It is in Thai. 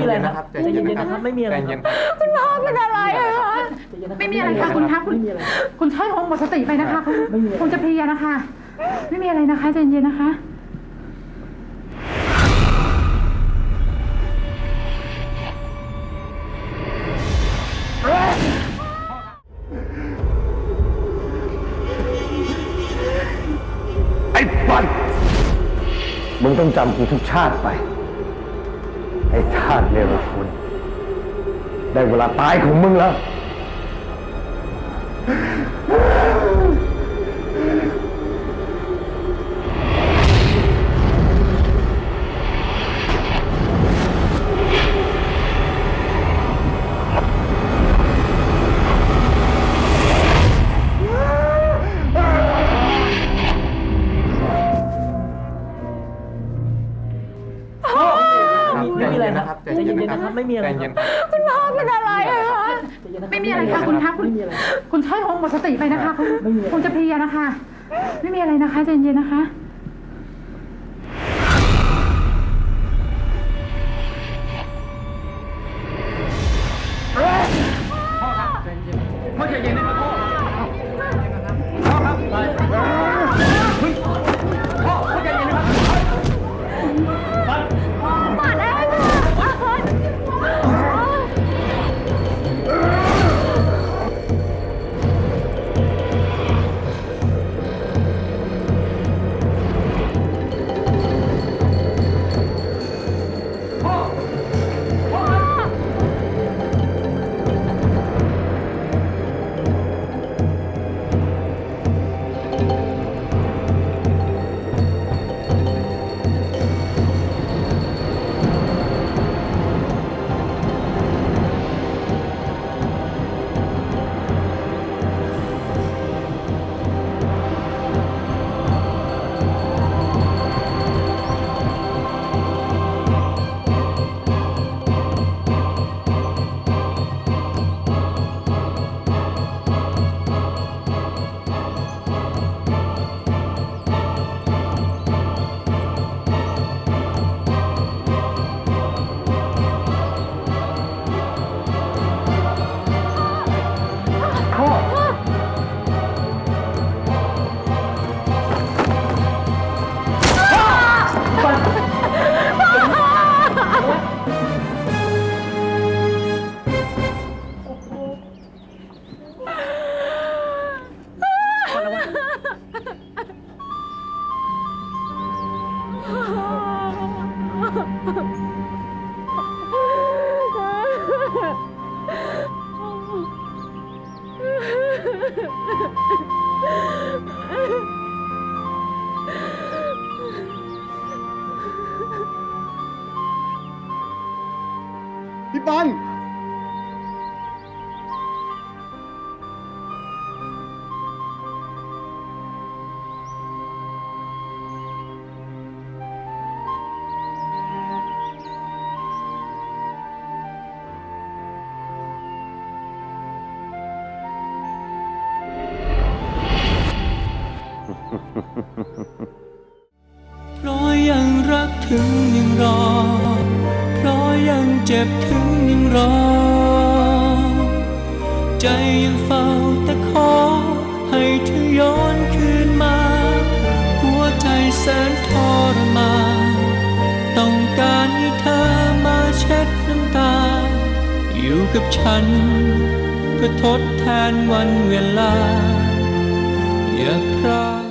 มีอะไรใจเย็นนะนะคครัรับบใจเย็นๆนะครับไม่มีอะไรใจคเย็รับนครับคุณพ่อเป็นอะไรอะคะไม่มีอะไรค่ะคุณคะคุณไม่มีอะไรคุณค่อยคงหมดสติไปนะคะคุณไม่มีอะไรคงจะเพลียนะคะ ไม่มีอะไรนะคะใจเย็นๆนะคะไอ้ปันมึงต้องจำกูทุกชาติไป ไอ้ชาติเนรคุณ ได้เวลาตายของมึงแล้ว คนะรัครับบไม่มีอะไรใจคเย็รับนคุณพ่อเป็นอะไรอะคะไม่มีอะไรค่ะคุณคะคุณไม่มีอะไรคุณค่อยคงหมดสติไปนะคะคุณไม่มีอะไร คงจะเพลียนะคะ ไม่มีอะไรนะคะใจเย็นๆนะคะ พี่ปันเพราะยังรักถึงยังรอ เจ็บถึงยังรอ ใจยังเฝ้าแต่ขอ ให้เธอย้อนคืนมา หัวใจแสนทรมานต้องการให้เธอมาเช็ดน้ำตา อยู่กับฉัน เพื่อทดแทนวันเวลา อย่าพลาด